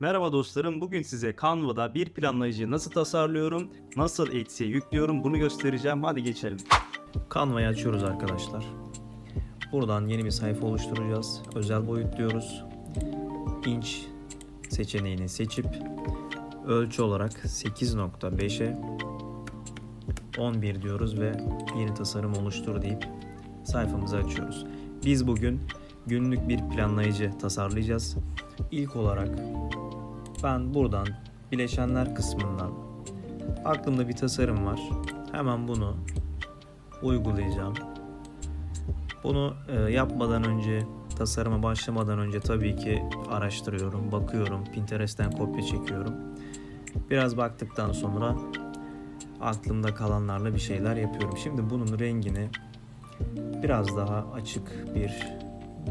Merhaba dostlarım. Bugün size Canva'da bir planlayıcı nasıl tasarlıyorum, nasıl Etsy'e yüklüyorum bunu göstereceğim. Hadi geçelim. Canva'yı açıyoruz arkadaşlar. Buradan yeni bir sayfa oluşturacağız. Özel boyut diyoruz. İnç seçeneğini seçip ölçü olarak 8.5'e 11 diyoruz ve yeni tasarım oluştur deyip sayfamızı açıyoruz. Biz bugün günlük bir planlayıcı tasarlayacağız. İlk olarak ben buradan bileşenler kısmından aklımda bir tasarım var. Hemen bunu uygulayacağım. Bunu e, yapmadan önce, tasarıma başlamadan önce tabii ki araştırıyorum, bakıyorum, Pinterest'ten kopya çekiyorum. Biraz baktıktan sonra aklımda kalanlarla bir şeyler yapıyorum. Şimdi bunun rengini biraz daha açık bir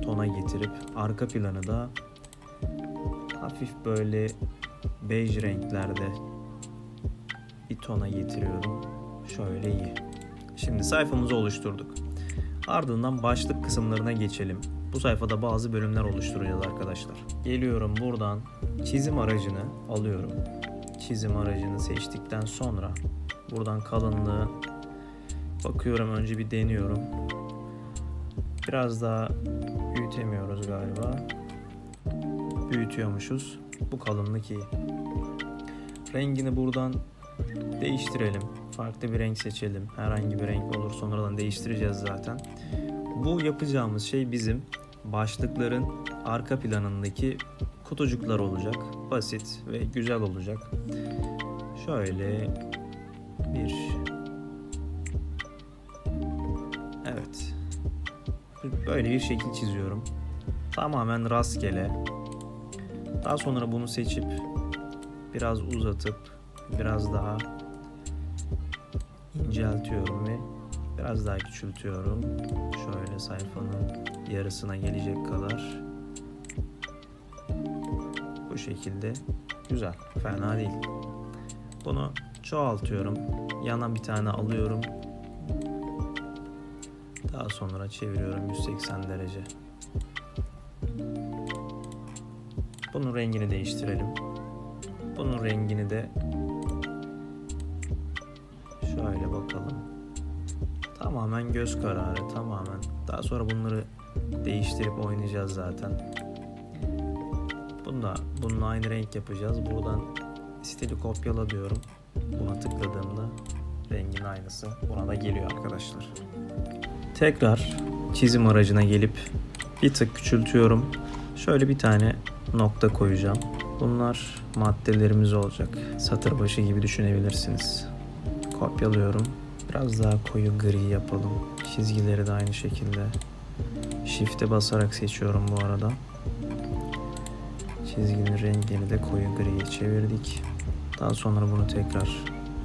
tona getirip arka planı da hafif böyle bej renklerde bir tona getiriyorum. Şöyle iyi. Şimdi sayfamızı oluşturduk. Ardından başlık kısımlarına geçelim. Bu sayfada bazı bölümler oluşturacağız arkadaşlar. Geliyorum buradan çizim aracını alıyorum. Çizim aracını seçtikten sonra buradan kalınlığı bakıyorum önce bir deniyorum. Biraz daha büyütemiyoruz galiba. Büyütüyormuşuz. Bu kalınlık iyi. Rengini buradan değiştirelim. Farklı bir renk seçelim. Herhangi bir renk olur sonradan değiştireceğiz zaten. Bu yapacağımız şey bizim başlıkların arka planındaki kutucuklar olacak. Basit ve güzel olacak. Şöyle bir Evet. Böyle bir şekil çiziyorum. Tamamen rastgele. Daha sonra bunu seçip biraz uzatıp biraz daha inceltiyorum ve biraz daha küçültüyorum. Şöyle sayfanın yarısına gelecek kadar. Bu şekilde güzel, fena değil. Bunu çoğaltıyorum. Yana bir tane alıyorum. Daha sonra çeviriyorum 180 derece. Bunun rengini değiştirelim. Bunun rengini de Şöyle bakalım. Tamamen göz kararı tamamen. Daha sonra bunları değiştirip oynayacağız zaten. Bunda bununla aynı renk yapacağız. Buradan stili kopyala diyorum. Buna tıkladığımda rengin aynısı buna da geliyor arkadaşlar. Tekrar çizim aracına gelip bir tık küçültüyorum. Şöyle bir tane nokta koyacağım. Bunlar maddelerimiz olacak. Satır başı gibi düşünebilirsiniz kopyalıyorum. Biraz daha koyu gri yapalım. Çizgileri de aynı şekilde. Shift'e basarak seçiyorum bu arada. Çizginin rengini de koyu griye çevirdik. Daha sonra bunu tekrar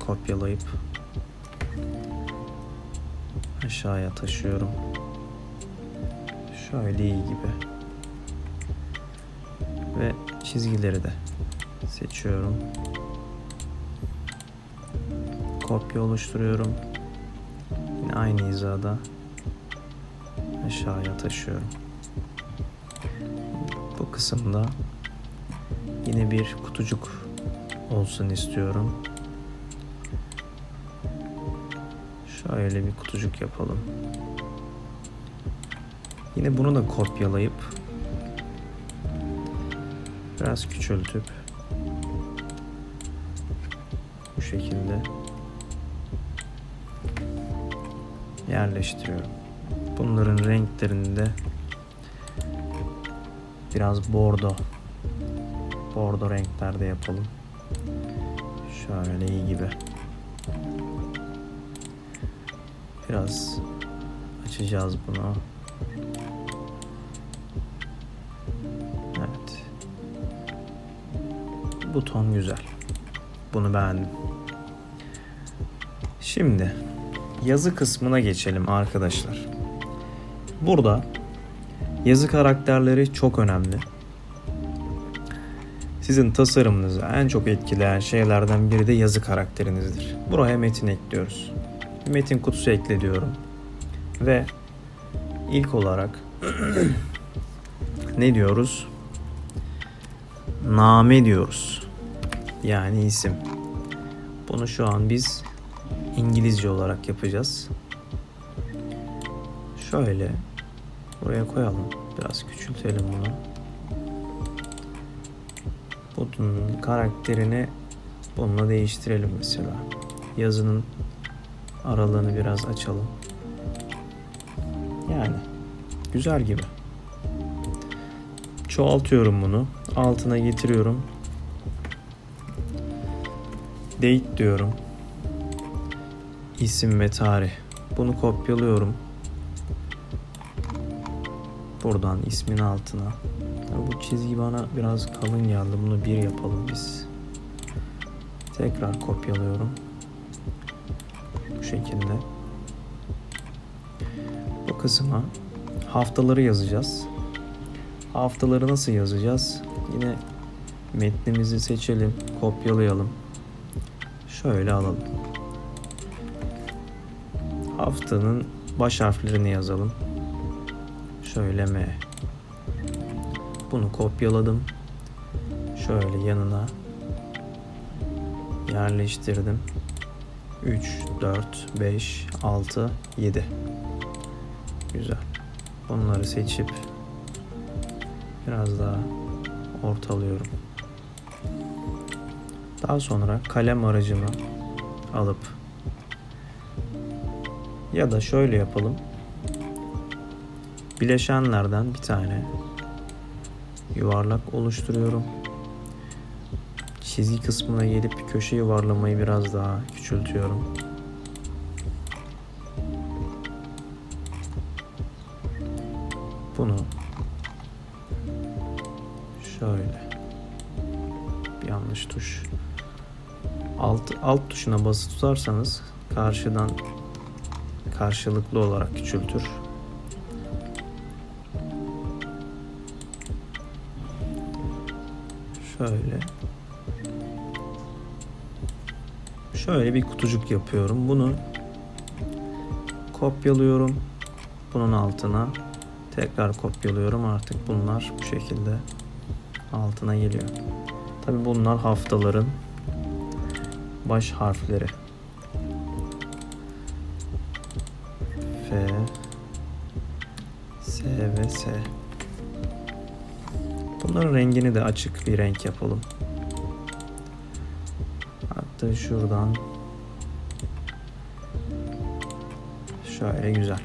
kopyalayıp aşağıya taşıyorum. Şöyle iyi gibi. Çizgileri de seçiyorum kopya oluşturuyorum. Yine aynı hizada aşağıya taşıyorum. Bu kısımda yine bir kutucuk olsun istiyorum. Şöyle bir kutucuk yapalım. Yine bunu da kopyalayıp biraz küçültüp bu şekilde yerleştiriyorum. Bunların renklerini de biraz bordo bordo renklerde yapalım. Şöyle iyi gibi. Biraz açacağız bunu. Bu ton güzel. Bunu beğendim. Şimdi yazı kısmına geçelim arkadaşlar. Burada yazı karakterleri çok önemli. Sizin tasarımınızı en çok etkileyen şeylerden biri de yazı karakterinizdir. Buraya metin ekliyoruz. Metin kutusu ekle diyorum. Ve ilk olarak ne diyoruz? name diyoruz. Yani isim. Bunu şu an biz İngilizce olarak yapacağız. Şöyle buraya koyalım. Biraz küçültelim bunu. Bunun karakterini bununla değiştirelim mesela. Yazının aralığını biraz açalım. Yani güzel gibi. Çoğaltıyorum bunu. Altına getiriyorum. Date diyorum. İsim ve tarih. Bunu kopyalıyorum. Buradan ismin altına. Bu çizgi bana biraz kalın geldi. Bunu bir yapalım biz. Tekrar kopyalıyorum. Bu şekilde. Bu kısma haftaları yazacağız. Haftaları nasıl yazacağız? Yine metnimizi seçelim, kopyalayalım. Şöyle alalım. Haftanın baş harflerini yazalım. Şöyle M. Bunu kopyaladım. Şöyle yanına yerleştirdim. 3, 4, 5, 6, 7. Güzel. Bunları seçip biraz daha ortalıyorum. Daha sonra kalem aracımı alıp ya da şöyle yapalım. Bileşenlerden bir tane yuvarlak oluşturuyorum. Çizgi kısmına gelip köşe yuvarlamayı biraz daha küçültüyorum. Bunu şöyle bir yanlış tuş alt alt tuşuna basılı tutarsanız karşıdan karşılıklı olarak küçültür. Şöyle şöyle bir kutucuk yapıyorum. Bunu kopyalıyorum. Bunun altına tekrar kopyalıyorum. Artık bunlar bu şekilde altına geliyor. Tabi bunlar haftaların baş harfleri. F S ve S. Bunların rengini de açık bir renk yapalım. Hatta şuradan şöyle güzel.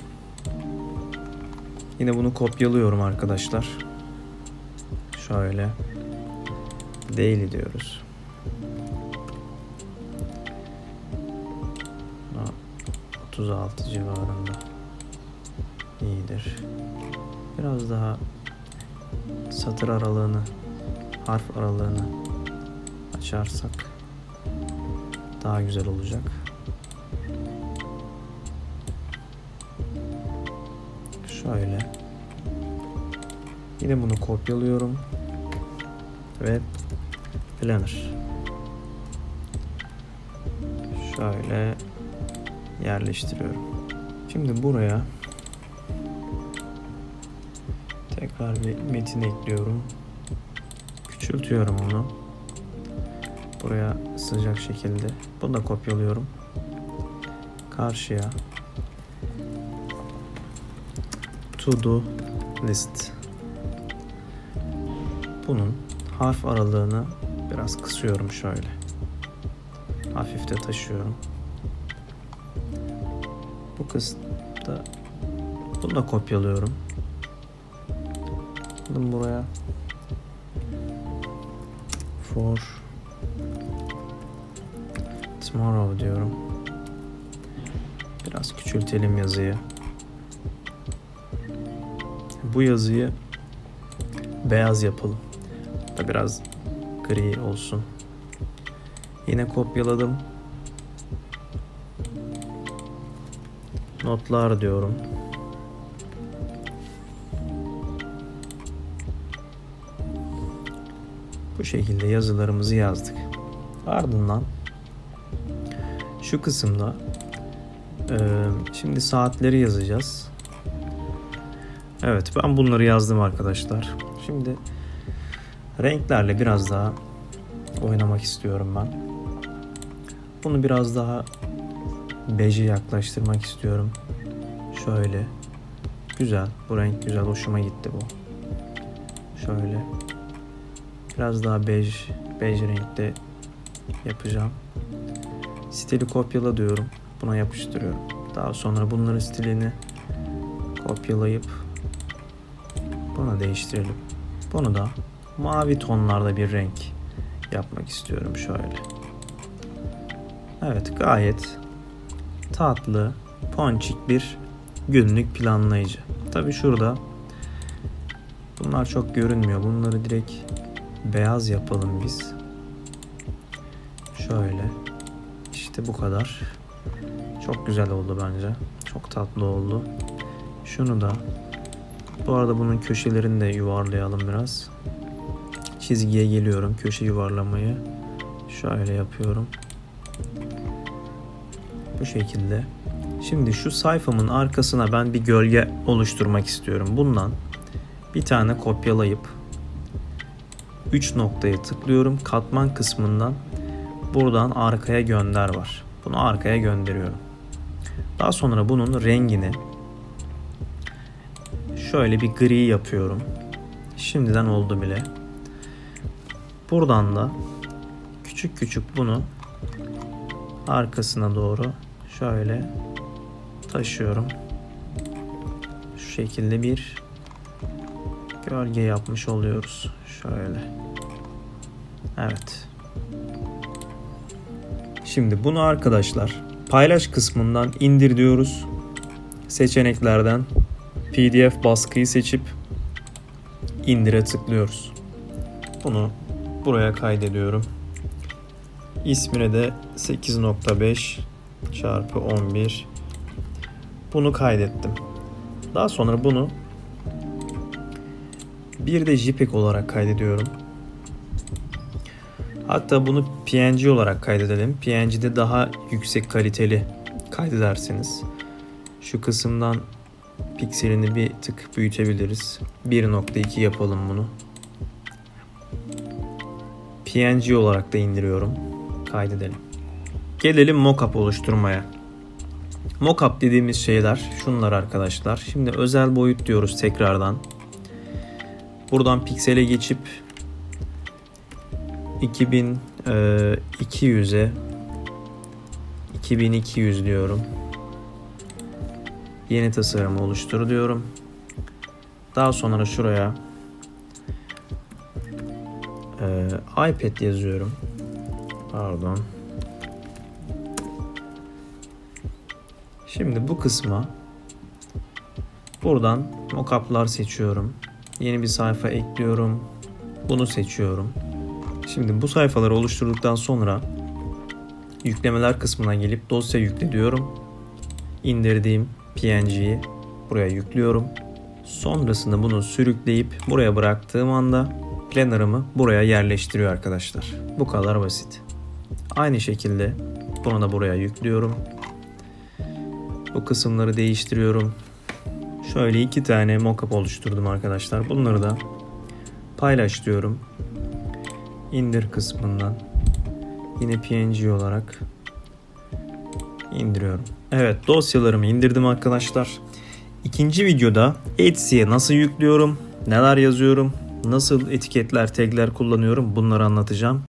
Yine bunu kopyalıyorum arkadaşlar. Şöyle daily diyoruz. 36 civarında iyidir. Biraz daha satır aralığını, harf aralığını açarsak daha güzel olacak. Şöyle. Yine bunu kopyalıyorum ve planner. Şöyle yerleştiriyorum. Şimdi buraya tekrar bir metin ekliyorum. Küçültüyorum onu. Buraya sıcak şekilde. Bunu da kopyalıyorum. Karşıya to do list. Bunun harf aralığını biraz kısıyorum şöyle. Hafif de taşıyorum. Kısımda bunu da kopyalıyorum. Bunu buraya for tomorrow diyorum. Biraz küçültelim yazıyı. Bu yazıyı beyaz yapalım. Da biraz gri olsun. Yine kopyaladım. Notlar diyorum. Bu şekilde yazılarımızı yazdık. Ardından şu kısımda eee, şimdi saatleri yazacağız. Evet ben bunları yazdım arkadaşlar. Şimdi Renklerle biraz daha oynamak istiyorum ben. Bunu biraz daha beje yaklaştırmak istiyorum. Şöyle. Güzel. Bu renk güzel. Hoşuma gitti bu. Şöyle. Biraz daha bej, bej renkte yapacağım. Stili kopyala diyorum. Buna yapıştırıyorum. Daha sonra bunların stilini kopyalayıp buna değiştirelim. Bunu da mavi tonlarda bir renk yapmak istiyorum şöyle. Evet gayet tatlı, ponçik bir günlük planlayıcı. Tabi şurada bunlar çok görünmüyor. Bunları direkt beyaz yapalım biz. Şöyle. İşte bu kadar. Çok güzel oldu bence. Çok tatlı oldu. Şunu da bu arada bunun köşelerini de yuvarlayalım biraz. Çizgiye geliyorum. Köşe yuvarlamayı şöyle yapıyorum. Bu şekilde. Şimdi şu sayfamın arkasına ben bir gölge oluşturmak istiyorum. Bundan bir tane kopyalayıp 3 noktaya tıklıyorum. Katman kısmından buradan arkaya gönder var. Bunu arkaya gönderiyorum. Daha sonra bunun rengini şöyle bir gri yapıyorum. Şimdiden oldu bile. Buradan da küçük küçük bunu arkasına doğru şöyle taşıyorum. Şu şekilde bir gölge yapmış oluyoruz. Şöyle. Evet. Şimdi bunu arkadaşlar paylaş kısmından indir diyoruz. Seçeneklerden PDF baskıyı seçip indire tıklıyoruz. Bunu buraya kaydediyorum. İsmine de 8.5 çarpı 11 bunu kaydettim. Daha sonra bunu bir de JPEG olarak kaydediyorum. Hatta bunu PNG olarak kaydedelim. PNG'de daha yüksek kaliteli kaydedersiniz. Şu kısımdan pikselini bir tık büyütebiliriz. 1.2 yapalım bunu. PNG olarak da indiriyorum. Kaydedelim. Gelelim mockup oluşturmaya. Mockup dediğimiz şeyler şunlar arkadaşlar. Şimdi özel boyut diyoruz tekrardan. Buradan piksele geçip 2200'e 2200 diyorum. Yeni tasarım oluştur diyorum. Daha sonra şuraya e, iPad yazıyorum. Pardon. Şimdi bu kısma buradan mockup'lar seçiyorum. Yeni bir sayfa ekliyorum. Bunu seçiyorum. Şimdi bu sayfaları oluşturduktan sonra yüklemeler kısmına gelip dosya yükle diyorum. İndirdiğim PNG'yi buraya yüklüyorum. Sonrasında bunu sürükleyip buraya bıraktığım anda planner'ımı buraya yerleştiriyor arkadaşlar. Bu kadar basit. Aynı şekilde bunu da buraya yüklüyorum. Bu kısımları değiştiriyorum. Şöyle iki tane mockup oluşturdum arkadaşlar. Bunları da paylaş diyorum. İndir kısmından yine PNG olarak indiriyorum. Evet dosyalarımı indirdim arkadaşlar. İkinci videoda Etsy'ye nasıl yüklüyorum, neler yazıyorum, nasıl etiketler, tagler kullanıyorum bunları anlatacağım.